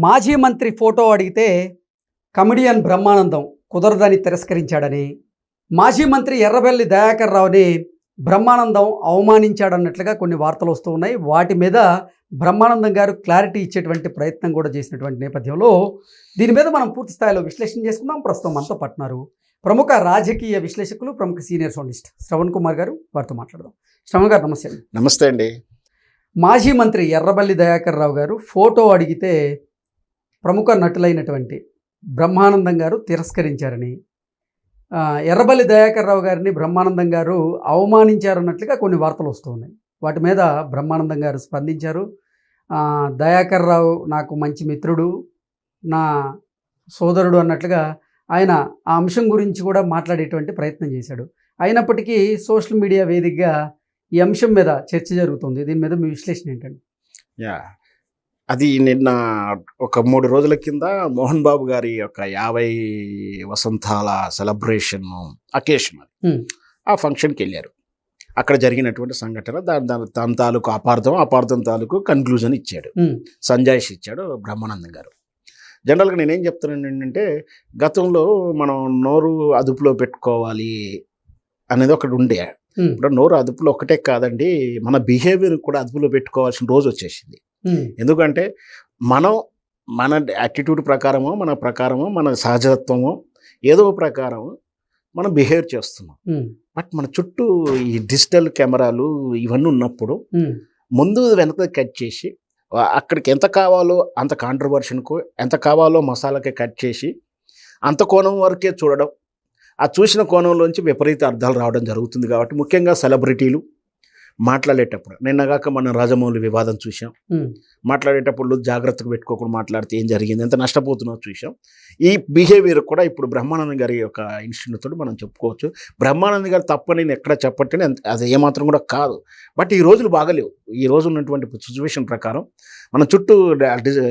మాజీ మంత్రి ఫోటో అడిగితే కమిడియన్ బ్రహ్మానందం కుదరదని తిరస్కరించాడని మాజీ మంత్రి ఎర్రబెల్లి దయాకర్ రావుని బ్రహ్మానందం అవమానించాడన్నట్లుగా కొన్ని వార్తలు వస్తూ ఉన్నాయి. వాటి మీద బ్రహ్మానందం గారు క్లారిటీ ఇచ్చేటువంటి ప్రయత్నం కూడా చేసినటువంటి నేపథ్యంలో దీని మీద మనం పూర్తి స్థాయిలో విశ్లేషణ చేసుకుందాం. ప్రస్తుతం మనతో పట్టినారు ప్రముఖ రాజకీయ విశ్లేషకులు ప్రముఖ సీనియర్ జర్నలిస్ట్ శ్రవణ్ కుమార్ గారు. వారితో మాట్లాడదాం. శ్రవణ్ గారు నమస్తే అండి. నమస్తే అండి. మాజీ మంత్రి ఎర్రబల్లి దయాకర్ రావు గారు ఫోటో అడిగితే ప్రముఖ నటులైనటువంటి బ్రహ్మానందం గారు తిరస్కరించారని ఎర్రబల్లి దయాకర్ రావు గారిని బ్రహ్మానందం గారు అవమానించారన్నట్లుగా కొన్ని వార్తలు వస్తూ ఉన్నాయి. వాటి మీద బ్రహ్మానందం గారు స్పందించారు. దయాకర్ రావు నాకు మంచి మిత్రుడు నా సోదరుడు అన్నట్లుగా ఆయన ఆ అంశం గురించి కూడా మాట్లాడేటువంటి ప్రయత్నం చేశాడు. అయినప్పటికీ సోషల్ మీడియా వేదికగా ఈ అంశం మీద చర్చ జరుగుతుంది. దీని మీద మీ విశ్లేషణ ఏంటండి? యా అది నిన్న ఒక మూడు రోజుల కింద మోహన్ బాబు గారి యొక్క యాభై వసంతాల సెలబ్రేషన్ అకేషన్ అది. ఆ ఫంక్షన్కి వెళ్ళారు. అక్కడ జరిగినటువంటి సంఘటన దాని దాని దాని తాలూకు అపార్థం అపార్థం తాలూకు కన్క్లూజన్ ఇచ్చాడు. సంజాయిష్ ఇచ్చాడు బ్రహ్మానందం గారు. జనరల్గా నేనేం చెప్తున్నాను ఏంటంటే గతంలో మనం నోరు అదుపులో పెట్టుకోవాలి అనేది ఒకటి ఉండే. ఇప్పుడు నోరు అదుపులో ఒకటే కాదండి మన బిహేవియర్ కూడా అదుపులో పెట్టుకోవాల్సిన రోజు వచ్చేసింది. ఎందుకంటే మనం మన యాటిట్యూడ్ ప్రకారమో మన ప్రకారమో మన సహజత్వమో ఏదో ప్రకారం మనం బిహేవ్ చేస్తున్నాం. బట్ మన చుట్టూ ఈ డిజిటల్ కెమెరాలు ఇవన్నీ ఉన్నప్పుడు ముందు వెనక కట్ చేసి అక్కడికి ఎంత కావాలో అంత కాంట్రవర్షన్కు ఎంత కావాలో మసాలాకి కట్ చేసి అంత కోణం వరకే చూడడం ఆ చూసిన కోణంలోంచి విపరీత అర్థాలు రావడం జరుగుతుంది కాబట్టి ముఖ్యంగా సెలబ్రిటీలు మాట్లాడేటప్పుడు నిన్నగాక మన రాజమౌళి వివాదం చూసాం మాట్లాడేటప్పుడు జాగ్రత్తగా పెట్టుకోకుండా మాట్లాడితే ఏం జరిగింది ఎంత నష్టపోతున్నావు చూసాం ఈ బిహేవియర్ కూడా ఇప్పుడు బ్రహ్మానంద గారి యొక్క ఇన్స్టిట్యూట్ తోటి మనం చెప్పుకోవచ్చు. బ్రహ్మానంద గారు తప్పని నేను ఎక్కడ చెప్పట్లేదు అంత- అది ఏమాత్రం కూడా కాదు. బట్ ఈ రోజులు బాగలేవు. ఈ రోజు ఉన్నటువంటి సిచ్యువేషన్ ప్రకారం మన చుట్టూ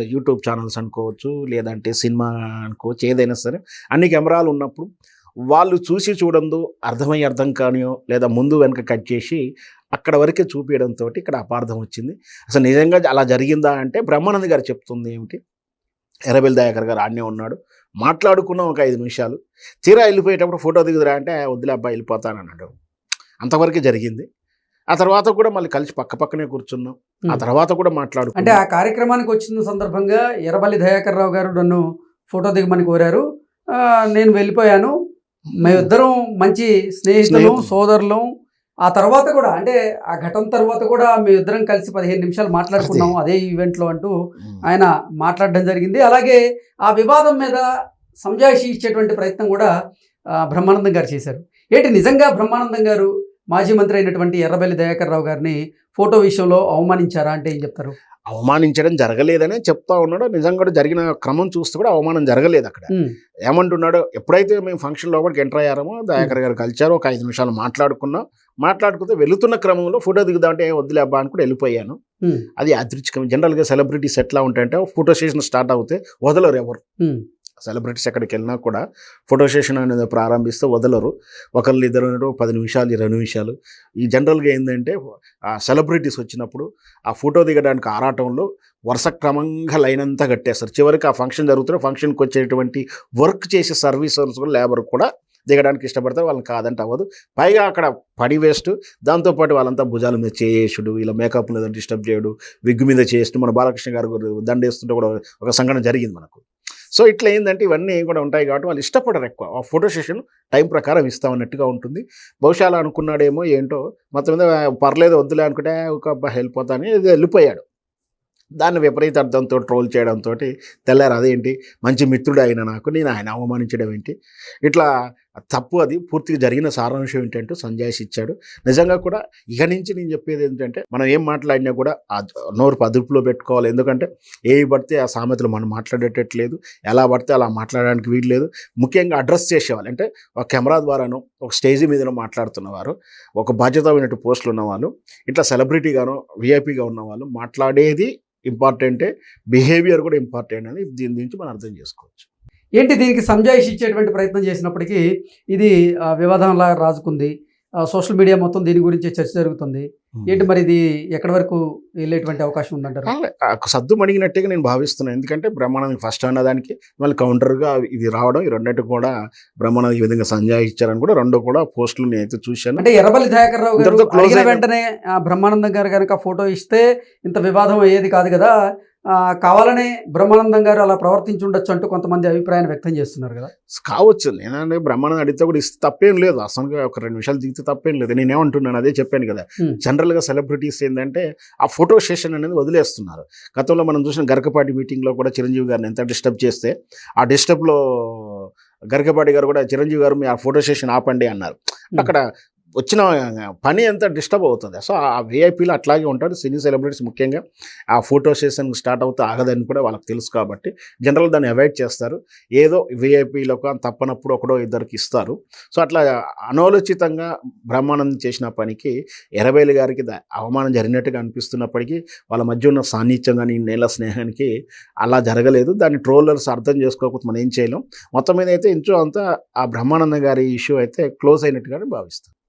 యూట్యూబ్ ఛానల్స్ అనుకోవచ్చు లేదంటే సినిమా అనుకోవచ్చు ఏదైనా సరే అన్ని కెమెరాలు ఉన్నప్పుడు వాళ్ళు చూసి చూడందు అర్థమై అర్థం కానియో లేదా ముందు వెనక కట్ చేసి అక్కడ వరకే చూపించడంతో ఇక్కడ అపార్థం వచ్చింది. అసలు నిజంగా అలా జరిగిందా అంటే బ్రహ్మానంద్ గారు చెప్తుంది ఏమిటి? ఎర్రబెల్లి దయాకర్ గారు ఆడనే ఉన్నాడు. మాట్లాడుకున్నాం ఒక ఐదు నిమిషాలు. తీరా వెళ్ళిపోయేటప్పుడు ఫోటో దిగుదురా అంటే వదిలే అబ్బాయి వెళ్ళిపోతాను అన్నాడు. అంతవరకే జరిగింది. ఆ తర్వాత కూడా మళ్ళీ కలిసి పక్క పక్కనే కూర్చున్నాం. ఆ. తర్వాత కూడా అంటే మాట్లాడుకున్నాం ఆ కార్యక్రమానికి వచ్చిన సందర్భంగా ఎర్రబల్లి దయాకర్ రావు గారు నన్ను ఫోటో దిగమని కోరారు. నేను వెళ్ళిపోయాను. మేమిద్దరం మంచి స్నేహితులు. సోదరులం. ఆ తర్వాత కూడా అంటే ఆ ఘటన తర్వాత కూడా మేమిద్దరం కలిసి పదిహేను నిమిషాలు మాట్లాడుకున్నాము అదే ఈవెంట్లో అంటూ. ఆయన మాట్లాడడం జరిగింది. అలాగే ఆ వివాదం మీద సంజాయిషి ఇచ్చేటువంటి ప్రయత్నం కూడా బ్రహ్మానందం గారు చేశారు. ఏంటి నిజంగా బ్రహ్మానందం గారు మాజీ మంత్రి అయినటువంటి ఎర్రబెల్లి దయాకర్ రావు గారిని ఫోటో విషయంలో అవమానించారా అంటే ఏం చెప్తారు? అవమానించడం జరగలేదనే చెప్తా ఉన్నాడు. నిజంగా కూడా జరిగిన క్రమం చూస్తే కూడా అవమానం జరగలేదు అక్కడ. ఏమంటున్నాడు ఎప్పుడైతే మేము ఫంక్షన్ లోపలికి ఎంటర్ అయ్యారో దయాకర్ గారు కలిచారు ఒక ఐదు నిమిషాలు మాట్లాడుకున్నాం. మాట్లాడుకుంటే వెళుతున్న క్రమంలో ఫోటో దిగుదామంటే "ఏ, వద్దులే అబ్బా అని కూడా వెళ్ళిపోయాను. అది అదృష్టం జనరల్గా సెలబ్రిటీస్ ఎట్లా ఉంటాయంటే ఫోటో సెషన్ స్టార్ట్ అవుతే వదలరు ఎవరు. సెలబ్రిటీస్ ఎక్కడికి వెళ్ళినా కూడా ఫోటో సెషన్ అనేది ప్రారంభిస్తే వదలరు. ఒకళ్ళు ఇద్దరు పది నిమిషాలు ఇరవై నిమిషాలు. ఈ జనరల్గా ఏంటంటే ఆ సెలబ్రిటీస్ వచ్చినప్పుడు ఆ ఫోటో దిగడానికి ఆరాటంలో వరుస క్రమంగా లైన్ అంతా కట్టేస్తారు. చివరికి ఆ ఫంక్షన్ జరుగుతున్న ఫంక్షన్కి వచ్చేటువంటి వర్క్ చేసే సర్వీసర్స్ లేబర్ కూడా దిగడానికి ఇష్టపడతారు. వాళ్ళని కాదంటే అవ్వదు. పైగా అక్కడ పడి వేస్ట్. దాంతోపాటు వాళ్ళంతా భుజాల మీద చేసుడు ఇలా మేకప్ మీద డిస్టర్బ్ చేయడు విగ్గు మీద చేస్తూ మన బాలకృష్ణ గారు దండేస్తుంటే కూడా ఒక సంఘటన జరిగింది మనకు. సో ఇట్లా ఏంటంటే ఇవన్నీ కూడా ఉంటాయి కాబట్టి వాళ్ళు ఇష్టపడరు ఎక్కువ. ఆ ఫోటో సెషన్ టైం ప్రకారం ఇస్తామన్నట్టుగా ఉంటుంది. బహుశా అనుకున్నాడేమో ఏంటో మొత్తం మీద పర్లేదు వద్దులే అనుకుంటే ఒక హెల్ప్ వెళ్ళిపోతా అని ఇది వెళ్ళిపోయాడు. దాన్ని విపరీత అర్థంతో ట్రోల్ చేయడంతో తెల్లారు అదేంటి? మంచి మిత్రుడు అయిన నాకు. నేను ఆయన అవమానించడం ఏంటి? ఇట్లా తప్పు అది పూర్తిగా జరిగిన సారాంశం ఏంటంటే సంజాయిష్ ఇచ్చాడు. నిజంగా కూడా ఇక నుంచి నేను చెప్పేది ఏంటంటే మనం ఏం మాట్లాడినా కూడా ఆ నోరు పదుపులో పెట్టుకోవాలి. ఎందుకంటే ఏవి పడితే ఆ సామెతలు మనం మాట్లాడేటట్లేదు. ఎలా పడితే అలా మాట్లాడడానికి వీల్లేదు. ముఖ్యంగా అడ్రస్ చేసేవాళ్ళు. అంటే ఒక కెమెరా ద్వారానో ఒక స్టేజ్ మీదనో మాట్లాడుతున్నవారు. ఒక బాధ్యతమైనట్టు పోస్టులు ఉన్నవాళ్ళు. ఇట్లా సెలబ్రిటీగానో విఐపీగా ఉన్నవాళ్ళు మాట్లాడేది ఇంపార్టెంటే బిహేవియర్ కూడా ఇంపార్టెంట్ అని దీని గురించి మనం అర్థం చేసుకోవచ్చు. ఏంటి దీనికి సంజాయిషి ఇచ్చేటువంటి ప్రయత్నం చేసినప్పటికీ ఇది వివాదంలా రాజుకుంది. సోషల్ మీడియా మొత్తం దీని గురించి చర్చ జరుగుతుంది. ఏంటి మరి ఇది ఎక్కడి వరకు వెళ్ళేటువంటి అవకాశం ఉందంటారు? సద్దు మణిగినట్టుగా నేను భావిస్తున్నాను ఎందుకంటే బ్రహ్మానందం ఫస్ట్ అన్నదానికి మళ్ళీ కౌంటర్గా ఇది రావడం ఈ రెండింటి కూడా బ్రహ్మానందం ఈ విధంగా సంజయ్ ఇచ్చారని కూడా రెండు కూడా పోస్టులు నేనైతే చూశాను. అంటే ఎర్రబల్లి దయాకర్ రావు గారు వెంటనే బ్రహ్మానందం గారు కనుక ఫోటో ఇస్తే ఇంత వివాదం అయ్యేది కాదు కదా. కావాలనే బ్రహ్మానందం గారు అలా ప్రవర్తించి ఉండొచ్చు అంటూ కొంతమంది అభిప్రాయాన్ని వ్యక్తం చేస్తున్నారు కదా? కావచ్చు. నేనంటే బ్రహ్మానందం అడిగితే కూడా ఇస్తే తప్పేం లేదు. అసలు ఒక రెండు నిమిషాలు దిగితే తప్పేం లేదు. నేనేమంటున్నాను అదే చెప్పాను కదా. జనరల్గా సెలబ్రిటీస్ ఏంటంటే ఆ ఫోటో సెషన్ అనేది వదిలేస్తున్నారు. గతంలో మనం చూసిన గరకపాటి మీటింగ్లో కూడా చిరంజీవి గారిని ఎంత డిస్టర్బ్ చేస్తే ఆ డిస్టర్బ్లో గరకపాటి గారు కూడా చిరంజీవి గారు మీ ఆ ఫోటో సెషన్ ఆపండి అన్నారు. అక్కడ వచ్చిన పని ఎంత డిస్టర్బ్ అవుతుంది. సో ఆ విఐపీలు అట్లాగే ఉంటారు సినీ సెలబ్రిటీస్ ముఖ్యంగా. ఆ ఫోటో సెషన్ స్టార్ట్ అవుతే ఆగదని కూడా వాళ్ళకి తెలుసు కాబట్టి జనరల్ దాన్ని అవాయిడ్ చేస్తారు. ఏదో విఐపీలకు తప్పనప్పుడు ఒకడో ఇద్దరికి ఇస్తారు. సో అట్లా అనాలోచితంగా బ్రహ్మానందం చేసిన పనికి ఎరవేలు గారికి అవమానం జరిగినట్టుగా అనిపిస్తున్నప్పటికీ వాళ్ళ మధ్య ఉన్న సాన్నిధ్యం కానీ నేల స్నేహానికి అలా జరగలేదు. దాన్ని ట్రోలర్స్ అర్థం చేసుకోకపోతే మనం ఏం చేయలేం. మొత్తం మీద అయితే ఇంచో అంతా ఆ బ్రహ్మానందం గారి ఇష్యూ అయితే క్లోజ్ అయినట్టుగానే భావిస్తాం.